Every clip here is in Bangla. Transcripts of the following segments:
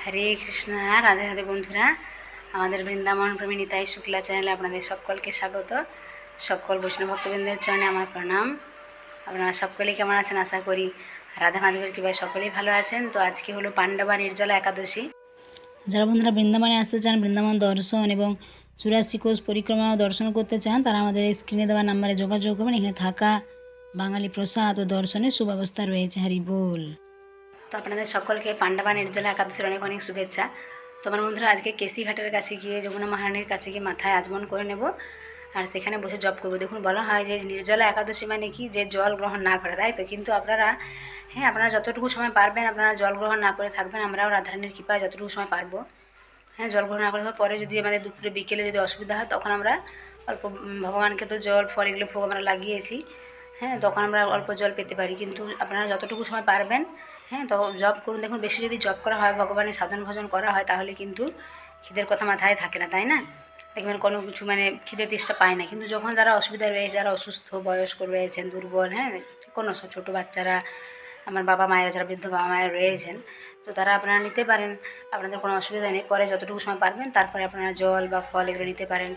হরে কৃষ্ণ রাধে রাধে বন্ধুরা। আমাদের বৃন্দাবন প্রেমী নিতাই শুক্লা চ্যানেলে আপনাদের সকলকে স্বাগত। সকল বৈষ্ণব ভক্তবৃন্দের চরণে আমার প্রণাম। আপনারা সকলেই কেমন আছেন? আশা করি রাধা মাধবের কৃপায় সকলেই ভালো আছেন। তো আজকে হলো পাণ্ডবা নির্জলা একাদশী। যারা বন্ধুরা বৃন্দাবনে আসতে চান, বৃন্দাবন দর্শন এবং চুরাশি কোষ পরিক্রমা দর্শন করতে চান, তারা আমাদের এই স্ক্রিনে দেওয়া নাম্বারে যোগাযোগ করবেন। এখানে থাকা বাঙালি প্রসাদ ও দর্শনের সুব্যবস্থা রয়েছে। হারি বল। তো আপনাদের সকলকে পাণ্ডবা নির্জলা একাদশীর অনেক অনেক শুভেচ্ছা। তো আমার বন্ধুরা, আজকে কেসি কাছে গিয়ে যমুনা মহারানীর কাছে গিয়ে মাথায় আচমন করে নেব আর সেখানে বসে জব করব। দেখুন, বলা হয় যে নির্জলা একাদশী মানে কি? যে জল গ্রহণ না করে, তাই তো? কিন্তু আপনারা হ্যাঁ আপনারা যতটুকু সময় পারবেন, আপনারা জল গ্রহণ না করে থাকবেন, আমরাও রাধারানীর কৃপায় যতটুকু সময় পারব। হ্যাঁ জল গ্রহণ না করে পরে যদি আমাদের দুপুরে বিকেলে যদি অসুবিধা হয়, তখন আমরা অল্প ভগবানকে তো জল, ফল এগুলো ভোগ আমরা লাগিয়েছি। হ্যাঁ তখন আমরা অল্প জল পেতে পারি। কিন্তু আপনারা যতটুকু সময় পারবেন হ্যাঁ তো জব করুন। দেখুন, বেশি যদি জব করা হয়, ভগবানের সাধন ভজন করা হয়, তাহলে কিন্তু খিদের কথা মাথায় থাকে না, তাই না? দেখবেন কোনো কিছু মানে খিদে তেষ্টা পায় না। কিন্তু যখন যারা অসুবিধা রয়েছে, যারা অসুস্থ, বয়স্ক রয়েছেন, দুর্বল হ্যাঁ কোনো ছোটো বাচ্চারা, আমার বাবা মায়েরা, যারা বৃদ্ধ বাবা মায়েরা রয়েছেন, তো তারা আপনারা নিতে পারেন, আপনাদের কোনো অসুবিধা নেই। পরে যতটুকু সময় পারবেন, তারপরে আপনারা জল বা ফল এগুলো নিতে পারেন।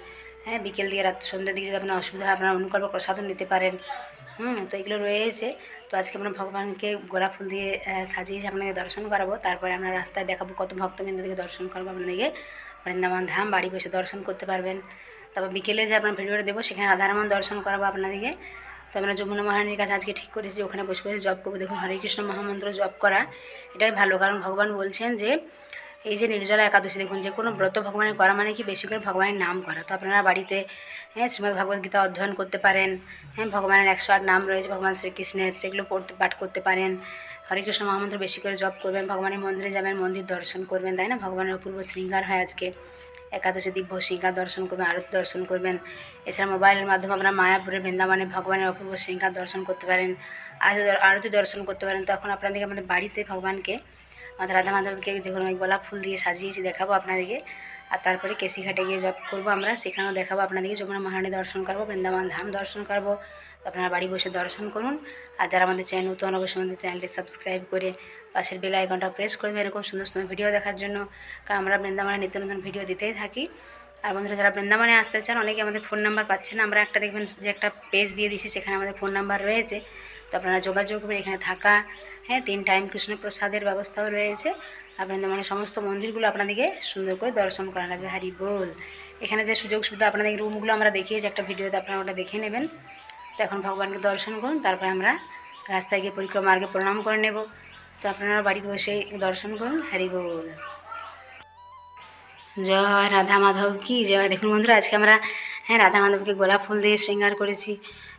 হ্যাঁ বিকেল দিয়ে রাত, সন্ধ্যের দিকে যদি আপনার অসুবিধা হয়, আপনারা অনুকল্প প্রসাদও নিতে পারেন। হুম তো এগুলো রয়েছে। তো আজকে আমরা ভগবানকে গোলাপ ফুল দিয়ে আহ, সাজিয়েছি আপনাদের দর্শন করাবো তারপরে আমরা রাস্তায় দেখাবো কত ভক্তবৃন্দ থেকে দর্শন করব আপনাদেরকে। বৃন্দাবন ধাম বাড়ি বসে দর্শন করতে পারবেন। তারপর বিকেলে যে আপনার ভিডিওটা দেবো সেখানে রাধারমন দর্শন করাবো আপনাদেরকে। তো আমরা যমুনা মহারানীর কাছে আজকে ঠিক করেছি যে ওখানে বসে বসে জব করব। দেখুন হরে কৃষ্ণ মহামন্ত্র জব করা এটাই ভালো। কারণ ভগবান বলছেন যে এই যে নির্জলা একাদশী, দেখুন যে কোনো ব্রত ভগবানের করা মানে কি বেশি করে ভগবানের নাম করা। তো আপনারা বাড়িতে হ্যাঁ শ্রীমদ্ গীতা অধ্যয়ন করতে পারেন হ্যাঁ ভগবানের একশো আট নাম রয়েছে, ভগবান শ্রীকৃষ্ণের, সেগুলো পড়তে, পাঠ করতে পারেন। হরে কৃষ্ণ মহামন্ত্র বেশি করে জপ করবেন, ভগবানের মন্দিরে যাবেন, মন্দির দর্শন করবেন, তাই না? ভগবানের অপূর্ব শৃঙ্গার হয় আজকে। একাদশী দিব্য শৃঙ্গার দর্শন করবেন, আরতি দর্শন করবেন। এছাড়া মোবাইলের মাধ্যমে আপনারা মায়াপুরে বৃন্দাবনে ভগবানের অপূর্ব শৃঙ্গার দর্শন করতে পারেন। আরতি আরতি দর্শন করতে পারেন। তখন আপনাদেরকে আমাদের বাড়িতে ভগবানকে রাধা মাধবকে যখন ওই গোলাপ ফুল দিয়ে সাজিয়েছি দেখাবো আপনাদেরকে, আর তারপরে কেশিঘাটে গিয়ে জব করব আমরা, সেখানেও দেখাবো আপনাদেরকে, যমুনা মহারানী দর্শন করব, বৃন্দাবন ধাম দর্শন করব, আপনারা বাড়ি বসে দর্শন করুন, আর যারা আমাদের চ্যানেল নতুন, অবশ্যই আমাদের চ্যানেলটি সাবস্ক্রাইব করে পাশের বেল আইকনটা প্রেস করবে এরকম সুন্দর সুন্দর ভিডিও দেখার জন্য, কারণ আমরা বৃন্দাবনে নিত্য নতুন ভিডিও দিতেই থাকি। আর বন্ধুরা, যারা বৃন্দাবনে আসতে চান অনেকে আমাদের ফোন নাম্বার পাচ্ছেন আমরা একটা দেখবেন যে একটা পেজ দিয়ে দিয়েছি, সেখানে আমাদের ফোন নাম্বার রয়েছে। তো আপনারা যোগাযোগ করবেন এখানে থাকা হ্যাঁ তিন টাইম কৃষ্ণপ্রসাদের ব্যবস্থাও রয়েছে। আপনাদের মানে সমস্ত মন্দিরগুলো আপনাদেরকে সুন্দর করে দর্শন করা লাগবে। হারি বল এখানে যে সুযোগ সুবিধা আপনাদের রুমগুলো আমরা দেখিয়েছি, একটা ভিডিওতে আপনারা ওটা দেখে নেবেন। তো এখন ভগবানকে দর্শন করুন, তারপরে আমরা রাস্তায় গিয়ে পরিক্রমা আগে প্রণাম করে নেব। তো আপনারা বাড়িতে বসে দর্শন করুন। হরি বল জয় রাধা মাধব কি জয়। দেখুন বন্ধুরা, আজকে আমরা হ্যাঁ রাধা মাধবকে গোলাপ ফুল দিয়ে শৃঙ্গার করেছি।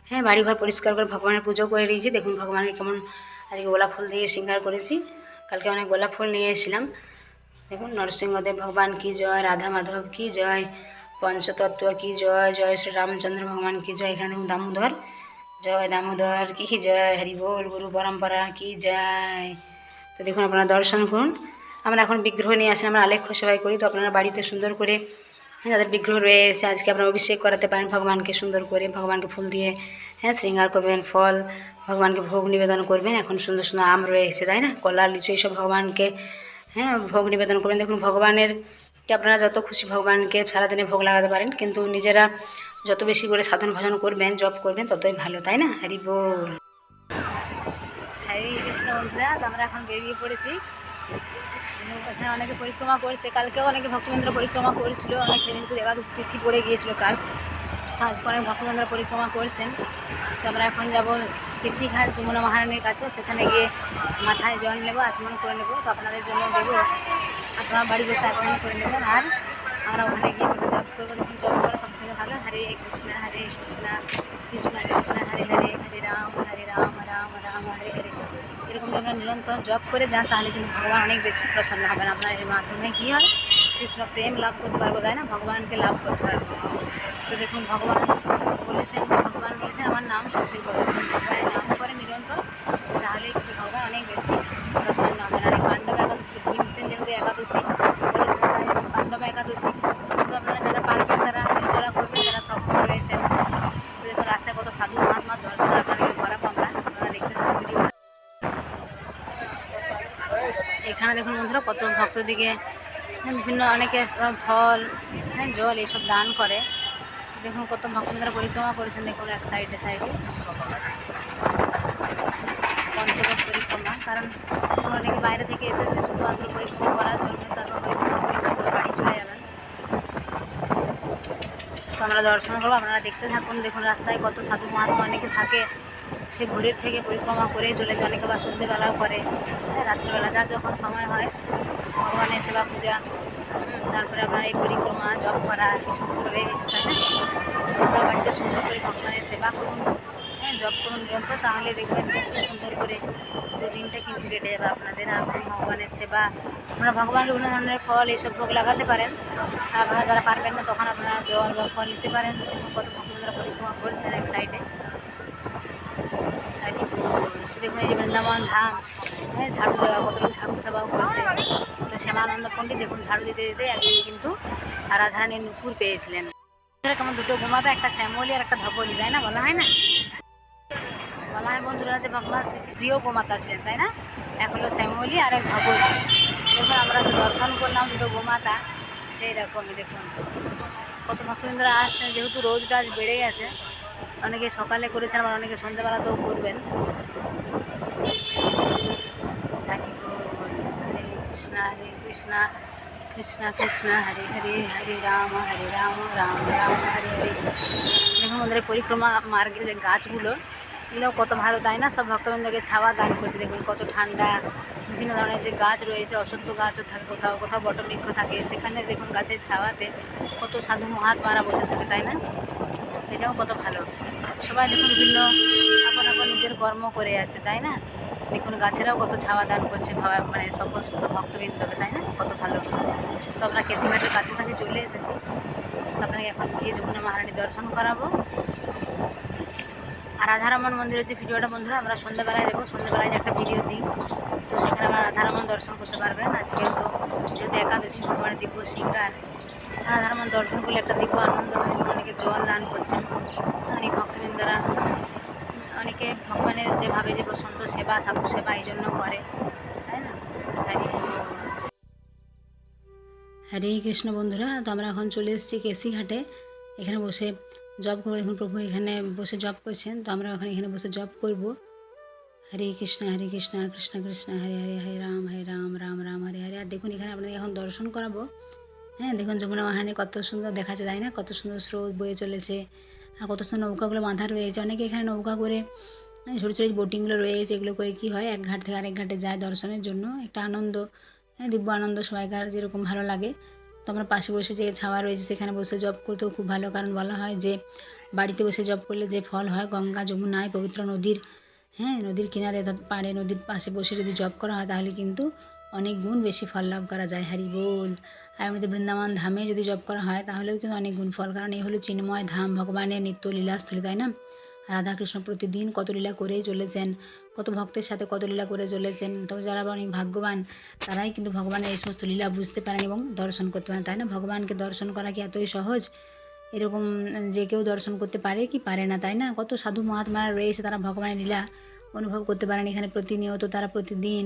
হ্যাঁ বাড়ি ঘর পরিষ্কার করে ভগবানের পুজো করে নিয়েছি দেখুন ভগবানকে কেমন আজকে গোলাপ ফুল দিয়ে শৃঙ্গার করেছি। কালকে অনেক গোলাপ ফুল নিয়ে এসেছিলাম। দেখুন, নরসিংহদেব ভগবান কি জয়, রাধা মাধব কি জয়, পঞ্চতত্ত্ব কি জয় জয় শ্রী রামচন্দ্র ভগবান কি জয়। এখানে দেখুন দামোদর, জয় দামোদর কি জয়, হরি বল, গুরু পরম্পরা কি জয়। তো দেখুন, আপনারা দর্শন করুন। আমরা এখন বিগ্রহ নিয়ে আসেন, আমরা আলেখ্য সেবাই করি। তো আপনারা বাড়িতে সুন্দর করে হ্যাঁ যাদের বিগ্রহ রয়েছে, আজকে আপনারা অভিষেক করাতে পারেন ভগবানকে সুন্দর করে, ভগবানকে ফুল দিয়ে হ্যাঁ শৃঙ্গার করবেন, ফল, ভগবানকে ভোগ নিবেদন করবেন। এখন সুন্দর সুন্দর আম রয়েছে, তাই না? কলা, লিচু, এইসব ভগবানকে হ্যাঁ ভোগ নিবেদন করবেন। দেখুন, ভগবানের আপনারা যত খুশি ভগবানকে সারাদিনে ভোগ লাগাতে পারেন, কিন্তু নিজেরা যত বেশি করে সাধন ভজন করবেন, জপ করবেন, ততই ভালো, তাই না? হরি বল। হরে কৃষ্ণ বন্ধুরা আমরা এখন বেরিয়ে পড়েছি। এখানে অনেকে পরিক্রমা করেছে। কালকেও অনেকে ভক্তবৃন্দ পরিক্রমা করেছিল। অনেক যেহেতু একাদশ তিথি পড়ে গিয়েছিল কাল। আজকে অনেক ভক্তবৃন্দ পরিক্রমা করছেন। তো আমরা এখন যাব কেসিঘাট যমুনা মহারানীর কাছে। সেখানে গিয়ে মাথায় জল নেব, আচমন করে নেব। তো আপনাদের জন্য দেবো। আপনারা বাড়ি বসে আচমন করে নেবেন আর আমরা ওখানে গিয়ে বসে জব করব। দেখুন জব করা সব থেকে ভালো। হরে কৃষ্ণ হরে কৃষ্ণ। কৃষ্ণ কৃষ্ণ, হরে হরে হরে রাম হরে রাম রাম রাম, হরে হরে। এরকম যদি আমরা নিরন্তর জব করে যান, তাহলে কিন্তু ভগবান অনেক বেশি প্রসন্ন হবেন। আপনার এর মাধ্যমে কী হয়? কৃষ্ণ প্রেম লাভ করতে পারব, তাই না? ভগবানকে লাভ করতে পারব। তো দেখুন, ভগবান বলেছেন যে, ভগবান বলেছেন, আমার নাম সত্যি করে ভগবানের নাম করে নিরন্তর, তাহলে কিন্তু ভগবান অনেক বেশি প্রসন্ন হবেন? আর পাণ্ডব একাদশী, ভীমসেন যেহেতু একাদশী বলেছেন তাই পাণ্ডব একাদশী তো আপনারা যারা পারবেন তারা নিজেরা করবেন যারা সফল রয়েছেন তো দেখুন রাস্তায় কত সাধু মহাত্মার দর্শন আপনাদেরকে করাবো আমরা আপনারা দেখতে থাকুন ভিডিও এখানে দেখুন বন্ধুরা কত ভক্তদিকে হ্যাঁ, বিভিন্ন অনেকে ফল হ্যাঁ জল এসব দান করে। দেখুন কত ভক্তরা পরিক্রমা করেছেন দেখুন এক সাইডে সাইডে পঞ্চকোষ পরিক্রমা কারণ অনেকে বাইরে থেকে এসেছে শুধুমাত্র পরিক্রমা করার জন্য তারপর পরিক্রমা করে হয়তো বাড়ি চলে যাবেন। তো আমরা দর্শন করব আপনারা দেখতে থাকুন দেখুন রাস্তায় কত সাধু মহাত্মা অনেকে থাকে। সে ভোরের থেকে পরিক্রমা করে চলে যায় অনেকে বা সন্ধ্যেবেলাও করে। হ্যাঁ রাত্রিবেলা যার যখন সময় হয় ভগবানের সেবা পূজা তারপরে আপনার এই পরিক্রমা, জপ করা, এসব তো রয়ে গেছে তাই না? আপনারা বাড়িতে সুন্দর করে ভগবানের সেবা করুন। হ্যাঁ জপ করুন গ্রন্থ, তাহলে দেখবেন খুব সুন্দর করে পুরো দিনটা কিন্তু কেটে যাবে আপনাদের। আর ভগবানের সেবা আপনারা ভগবানকে বিভিন্ন ধরনের ফল, এইসব ভোগ লাগাতে পারেন। আপনারা যারা পারবেন না, তখন আপনারা জল বা ফল নিতে পারেন। দেখুন কত ভক্তরা পরিক্রমা করছেন এক সাইডে আর দেখুন এই যে বৃন্দাবন ধাম হ্যাঁ ঝাড়ু দেওয়া কত লোক ঝাড়ু সেবাও করছে। তো শ্যামানন্দ পণ্ডিত দেখুন, ঝাড়ু দিতে দিতে একদিন কিন্তু রাধারানীর নুপুর পেয়েছিলেন। কেমন দুটো গোমাতা একটা শ্যামলি আর একটা ধবলি, তাই না? বলা হয় না? বলা হয় বন্ধুরা যে ভগবান শ্রীকৃষ্ণ প্রিয় গোমাতা ছিলেন তাই না? এক হলো শ্যামলি, আর এক ধবলি। দেখুন, আমরা যে দর্শন করলাম দুটো গোমাতা সেই রকমই দেখুন। কত ভক্তবৃন্দরা আসছেন, যেহেতু রোদটা আজ বেড়ে গেছে অনেকে সকালে করেছেন, আবার অনেকে সন্ধ্যেবেলাতেও করবেন হরি বল হরে কৃষ্ণ হরে কৃষ্ণ কৃষ্ণ কৃষ্ণ হরে হরে হরে রাম হরে রাম রাম রাম হরে হরে দেখুন ওদের পরিক্রমা মার্গের যে গাছগুলো, এগুলো কত ভালো, তাই না? সব ভক্তবৃন্দকে ছাওয়া দান করছে। দেখুন কত ঠান্ডা, বিভিন্ন ধরনের যে গাছ রয়েছে, অসত্য গাছও থাকে, কোথাও কোথাও বটবৃক্ষ থাকে। সেখানে দেখুন গাছের ছাওয়াতে কত সাধু মহাত্মারা বসে থাকে, তাই না? এটাও কত ভালো। সবাই দেখুন বিভিন্ন, আপন আপন নিজের কর্ম করে যাচ্ছে তাই না? দেখুন, গাছেরাও কত ছাওয়া দান করছে, ভাবা মানে সমস্ত ভক্তবৃন্দকে, তাই না? কত ভালো। তো আমরা কেসিঘাটের কাছাকাছি চলে এসেছি। আপনাকে এখন গিয়ে যমুনা মহারানী দর্শন করাবো। আর রাধারমন মন্দিরের যে ভিডিওটা, বন্ধুরা, আমরা সন্ধ্যাবেলায় দেবো সন্ধ্যাবেলায় যে একটা ভিডিও দিই, তো সেখানে আমরা রাধারমন দর্শন করতে পারবেন। আজকে তো যেহেতু একাদশী, ভগবানের দিব্য সিঙ্গার, রাধারমন দর্শন করলে একটা দিব্য আনন্দ হয়। অনেকে জল দান করছেন, অনেক ভক্তবৃন্দরা অনেকে ভগবানের যেভাবে যে বসন্ত সেবা, সাধু সেবা এই জন্য করে, তাই না? হরি কৃষ্ণ বন্ধুরা, তো আমরা এখন চলে এসেছি কেসিঘাটে এখানে বসে জব করে দেখুন প্রভু এখানে বসে জব করছেন, তো আমরা এখন এখানে বসে জব করব। হরে কৃষ্ণ হরে কৃষ্ণ কৃষ্ণ কৃষ্ণ, হরে হরে হরে রাম হরে রাম রাম রাম, হরে হরে। আর দেখুন, এখানে আপনাদের এখন দর্শন করাবো। হ্যাঁ দেখুন যমুনা মহারানী কত সুন্দর দেখাচ্ছে, তাই না? কত সুন্দর স্রোত বয়ে চলেছে। আর কত সুন্দর নৌকাগুলো বাঁধা রয়েছে। অনেকে এখানে নৌকা করে ছোটো ছোটো বোটিংগুলো রয়েছে, এগুলো করে কি হয়, এক ঘাট থেকে আরেক ঘাটে যায় দর্শনের জন্য। একটা আনন্দ হ্যাঁ দিব্য আনন্দ সবাইকার যেরকম ভালো লাগে। তো আমরা পাশে বসে যে ছাওয়া রয়েছে, সেখানে বসে জব করতেও খুব ভালো। কারণ বলা হয় যে, বাড়িতে বসে জব করলে যে ফল হয়, গঙ্গা যমুনায় পবিত্র নদীর হ্যাঁ নদীর কিনারে পাড়ে, নদীর পাশে বসে যদি জব করা হয়, তাহলে কিন্তু অনেক গুণ বেশি ফল লাভ করা যায়। হারি বল। আর এমনিতে বৃন্দাবন ধামে যদি জব করা হয়, তাহলেও কিন্তু অনেক গুণ ফল। কারণ এই হলো চিন্ময় ধাম, ভগবানের নিত্য লীলাস্থলী তাই না? রাধাকৃষ্ণ প্রতিদিন কত লীলা করেই চলেছেন, কত ভক্তের সাথে কত লীলা করে চলেছেন। তো যারা অনেক ভাগ্যবান, তারাই কিন্তু ভগবানের এই সমস্ত লীলা বুঝতে পারেন এবং দর্শন করতে পারেন, তাই না? ভগবানকে দর্শন করা কি এতই সহজ? এরকম যে কেউ দর্শন করতে পারে কি পারে না, তাই না? কত সাধু মহাত্মারা রয়েছে, তারা ভগবানের লীলা অনুভব করতে পারেন এখানে প্রতিনিয়ত, তারা প্রতিদিন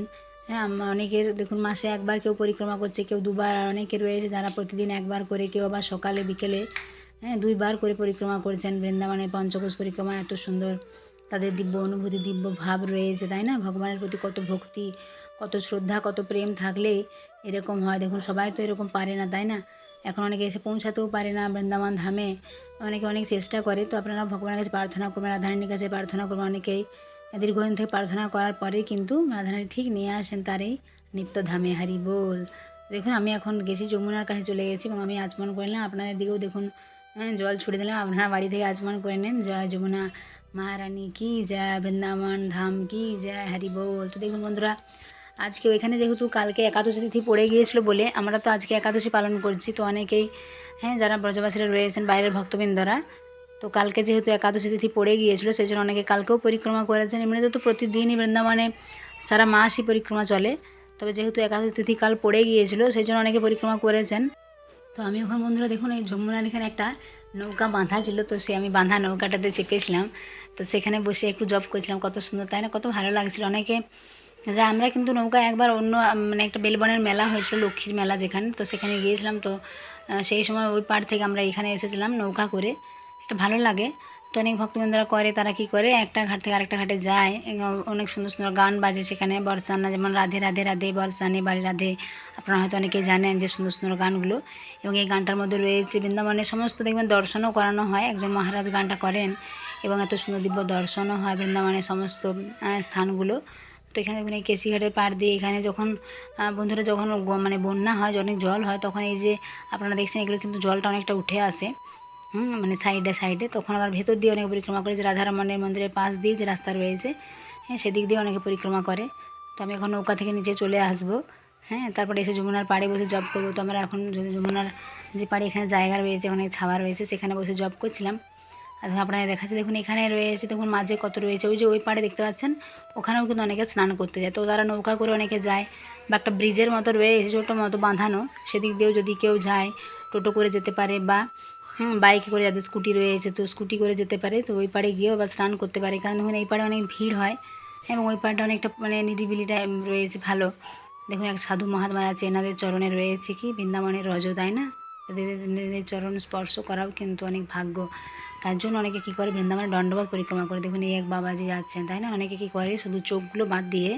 হ্যাঁ অনেকের দেখুন মাসে একবার কেউ পরিক্রমা করছে, কেউ দুবার, আর অনেকে রয়েছে যারা প্রতিদিন একবার করে কেউ আবার সকালে, বিকেলে হ্যাঁ দুইবার করে পরিক্রমা করছেন। বৃন্দাবনে পঞ্চকোষ পরিক্রমা এত সুন্দর, তাদের দিব্য অনুভূতি, দিব্য ভাব রয়েছে, তাই না? ভগবানের প্রতি কত ভক্তি, কত শ্রদ্ধা, কত প্রেম থাকলে এরকম হয়। দেখুন, সবাই তো এরকম পারে না, তাই না? এখন অনেকে এসে পৌঁছাতেও পারে না বৃন্দাবন ধামে। অনেকে অনেক চেষ্টা করে, তো আপনারা ভগবানের কাছে প্রার্থনা করবেন, রাধারানীর কাছে প্রার্থনা করবেন, অনেকেই দীর্ঘদিন থেকে প্রার্থনা করার পরেই কিন্তু রাধারানী ঠিক নিয়ে আসেন তার এই নিত্য ধামে হারি বল। দেখুন আমি এখন গেছি যমুনার কাছে চলে গেছি এবং আমি আচমন করে নিলাম। আপনাদের দিকেও দেখুন হ্যাঁ, জল ছুড়ে দিলাম। আপনারা বাড়ি থেকে আচমন করে নেন। জয় যমুনা মহারানী কি জয় বৃন্দাবন ধাম কি জয় হারি বল। তো দেখুন বন্ধুরা আজকে ওইখানে যেহেতু কালকে একাদশী তিথি পড়ে গিয়েছিল বলে আমরা তো আজকে একাদশী পালন করছি। তো অনেকেই হ্যাঁ যারা ব্রজবাসীরা রয়েছেন বাইরের ভক্তবৃন্দরা তো কালকে যেহেতু একাদশী তিথি পড়ে গিয়েছিল সেই জন্য অনেকে কালকেও পরিক্রমা করেছেন। এমনিতে তো প্রতিদিনই বৃন্দাবনে সারা মাসই পরিক্রমা চলে। তবে যেহেতু একাদশী তিথি কাল পড়ে গিয়েছিল সেই জন্য অনেকে পরিক্রমা করেছেন। তো আমি এখন বন্ধুরা, দেখুন, এই যমুনার এখানে একটা নৌকা বাঁধা ছিল, তো সে আমি বাঁধা নৌকাটাতে চেপেছিলাম। তো সেখানে বসে একটু জব করছিলাম, কত সুন্দর, তাই না? কত ভালো লাগছিল। অনেকে যে, আমরা কিন্তু নৌকা একবার অন্য মানে একটা বেলবনের মেলা হয়েছিল, লক্ষ্মীর মেলা যেখানে, তো সেখানে গিয়েছিলাম। তো সেই সময় ওই পাড় থেকে আমরা এখানে এসেছিলাম নৌকা করে। একটা ভালো লাগে। তো অনেক ভক্তবৃন্দরা করে, তারা কি করে? একটা ঘাট থেকে আরেকটা ঘাটে যায়। অনেক সুন্দর সুন্দর গান বাজে সেখানে। বর্ষানা যেমন রাধে রাধে রাধে বর্ষানে বাড়ি রাধে। আপনারা হয়তো অনেকেই জানেন যে সুন্দর সুন্দর গানগুলো। এবং এই গানটার মধ্যে রয়েছে বৃন্দাবনের সমস্ত দেখবেন দর্শনও করানো হয়। একজন মহারাজ গানটা করেন এবং এত সুন্দর দিব্য দর্শনও হয় বৃন্দাবনের সমস্ত স্থানগুলো। তো এখানে দেখুন এই কেশিঘাটের পাড় দিয়ে এখানে যখন বন্ধুরা যখন মানে বন্যা হয় অনেক জল হয়, তখন এই যে আপনারা দেখছেন এগুলো কিন্তু জলটা অনেকটা উঠে আসে। মানে সাইডে সাইডে। তখন আবার ভেতর দিয়ে অনেকে পরিক্রমা করে যে রাধারমণের মন্দিরের পাশ দিয়ে যে রাস্তা রয়েছে হ্যাঁ সেদিক দিয়ে অনেকে পরিক্রমা করে। তো আমি এখন নৌকা থেকে নিচে চলে আসব হ্যাঁ তারপরে এসে যমুনার পাড়ে বসে জব করব। তো আমরা এখন যমুনার যে পাড়ে এখানে জায়গা রয়েছে অনেক ছাওয়া রয়েছে, সেখানে বসে জব করছিলাম। আর দেখুন আপনাদের দেখাচ্ছে, দেখুন এখানে রয়েছে, দেখুন মাঝে কত রয়েছে। ওই যে ওই পাড়ে দেখতে পাচ্ছেন, ওখানেও কিন্তু অনেকে স্নান করতে যায়। তো তারা নৌকা করে অনেকে যায় বা একটা ব্রিজের মতো রয়েছে ছোটো মতো বাঁধানো। সেদিক দিয়েও যদি কেউ যায়, টোটো করে যেতে পারে বা হুম, বাইকে করে যাদের স্কুটি রয়েছে, তো স্কুটি করে যেতে পারে, তো ওই পাড়ে গিয়েও বা স্নান করতে পারে। কারণ দেখুন, এই পাড়ে অনেক ভিড় হয় এবং ওই পাড়টা অনেকটা মানে নিরিবিলিটা রয়েছে, ভালো। দেখুন, এক সাধু মহাত্মা আছে, এনাদের চরণে রয়েছে কি? বৃন্দাবনের রজ, তাই না? এদের চরণ স্পর্শ করাও কিন্তু অনেক ভাগ্য। তার জন্য অনেকে কী করে? বৃন্দাবনে দণ্ডবোধ পরিক্রমা করে। দেখুন, এই এক বাবাজি যাচ্ছেন, তাই না? অনেকে কী করে? শুধু চোখগুলো বাদ দিয়ে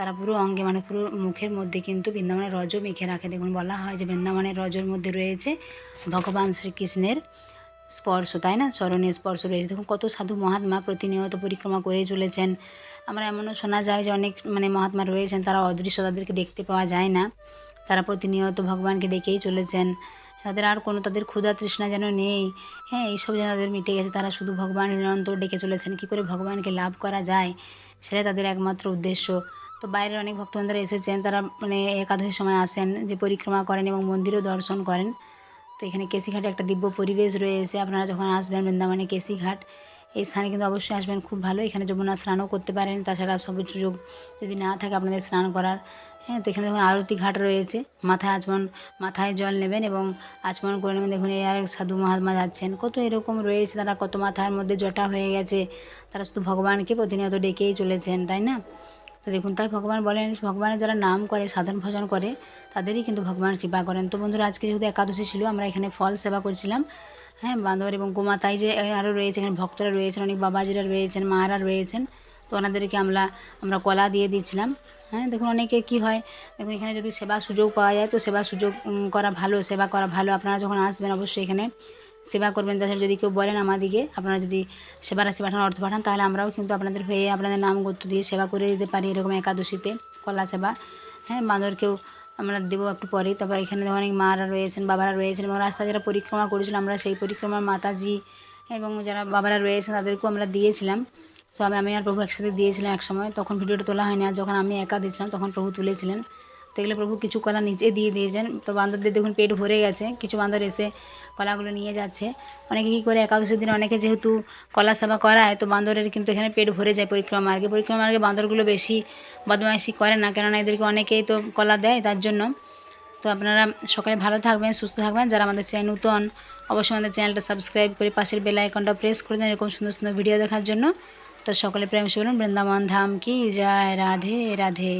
তারা পুরো অঙ্গে মানে পুরো মুখের মধ্যে কিন্তু বৃন্দাবনের রজও মেখে রাখে। দেখুন, বলা হয় যে বৃন্দাবনের রজর মধ্যে রয়েছে ভগবান শ্রীকৃষ্ণের স্পর্শ, তাই না? চরণের স্পর্শ রয়েছে। দেখুন, কত সাধু মহাত্মা প্রতিনিয়ত পরিক্রমা করেই চলেছেন। আমরা এমনও শোনা যায় যে অনেক মানে মহাত্মা রয়েছেন, তারা অদৃশ্য তাদেরকে দেখতে পাওয়া যায় না। তারা প্রতিনিয়ত ভগবানকে ডেকেই চলেছেন। তাদের আর কোনো, তাদের ক্ষুধা তৃষ্ণা যেন নেই। হ্যাঁ এইসব যেন তাদের মিটে গেছে। তারা শুধু ভগবানের নিরন্তর ডেকে চলেছেন। কী করে ভগবানকে লাভ করা যায়? সেটাই তাদের একমাত্র উদ্দেশ্য। তো বাইরের অনেক ভক্তবৃন্দরা এসেছেন, তারা মানে একাদশীর সময় আসেন, যে পরিক্রমা করেন এবং মন্দিরও দর্শন করেন। তো এখানে কেসিঘাটে একটা দিব্য পরিবেশ রয়েছে। আপনারা যখন আসবেন বৃন্দাবনে কেসিঘাট এই স্থানে কিন্তু অবশ্যই আসবেন, খুব ভালো। এখানে যমুনা স্নানও করতে পারেন। তাছাড়া সব সুযোগ যদি না থাকে আপনাদের স্নান করার। হ্যাঁ তো এখানে দেখুন আরতি ঘাট রয়েছে। মাথায় আচমন, মাথায় জল নেবেন এবং আচমন করে নেবেন। দেখুন, এই আর সাধু মহাত্মা যাচ্ছেন। কত এরকম রয়েছে তারা, কত মাথার মধ্যে জটা হয়ে গেছে। তারা শুধু ভগবানকে প্রতিনিয়ত ডেকেই চলেছেন, তাই না? তো দেখুন, তাই ভগবান বলেন, ভগবানের যারা নাম করে, সাধন ভজন করে, তাদেরই কিন্তু ভগবান কৃপা করেন। তো বন্ধুরা, আজকে যেহেতু একাদশী ছিল, আমরা এখানে ফল সেবা করছিলাম। হ্যাঁ বান্ধবর এবং গোমাতাই যে আরও রয়েছে এখানে ভক্তরা রয়েছেন, অনেক বাবাজিরা রয়েছেন, মারা রয়েছেন, তো ওনাদেরকে আমরা আমরা কলা দিয়ে দিচ্ছিলাম। হ্যাঁ দেখুন, অনেকে কি হয়, দেখুন, এখানে যদি সেবা সুযোগ পাওয়া যায়, তো সেবা সুযোগ করা ভালো, সেবা করা ভালো। আপনারা যখন আসবেন, অবশ্যই এখানে সেবা করবেন। তাছাড়া যদি কেউ বলেন আমাদিকে, আপনারা যদি সেবা রাশি পাঠান, অর্থ পাঠান, তাহলে আমরাও কিন্তু আপনাদের হয়ে আপনাদের নাম গোত্র দিয়ে সেবা করে দিতে পারি এরকম একাদশীতে, কলা সেবা। হ্যাঁ বাঁদরকেও আমরা দেবো একটু পরে তারপর এখানে অনেক মারা রয়েছেন, বাবারা রয়েছেন এবং রাস্তায় যারা পরিক্রমা করেছিল, আমরা সেই পরিক্রমার মাতাজি এবং যারা বাবারা রয়েছেন তাদেরকেও আমরা দিয়েছিলাম। তো আমি আমি আর প্রভু একসাথে দিয়েছিলাম এক সময় তখন ভিডিওটা তোলা হয়নি। আর যখন আমি একা দিয়েছিলাম, তখন প্রভু তুলেছিলেন। তো এগুলো প্রভু কিছু কলা নিচে দিয়ে দিয়েছেন তো বান্দরদের দেখুন পেট ভরে গেছে। কিছু বান্দর এসে কলাগুলো নিয়ে যাচ্ছে। অনেকে কী করে, একাদশীর দিন অনেকে যেহেতু কলা সেবা করায়, তো বান্দরের কিন্তু এখানে পেট ভরে যায় পরিক্রমা মার্গে। পরিক্রমা মার্গে বান্দরগুলো বেশি বদমাইশি করে না, কেননা এদেরকে অনেকেই তো কলা দেয় তার জন্য। তো আপনারা সকালে ভালো থাকবেন, সুস্থ থাকবেন। যারা আমাদের চ্যানেল নূতন, অবশ্যই আমাদের চ্যানেলটা সাবস্ক্রাইব করে পাশের বেল আইকনটা প্রেস করে দেন এরকম সুন্দর সুন্দর ভিডিও দেখার জন্য। তো সকলে প্রেম বলুন বৃন্দাবন ধাম কি জয়। রাধে রাধে।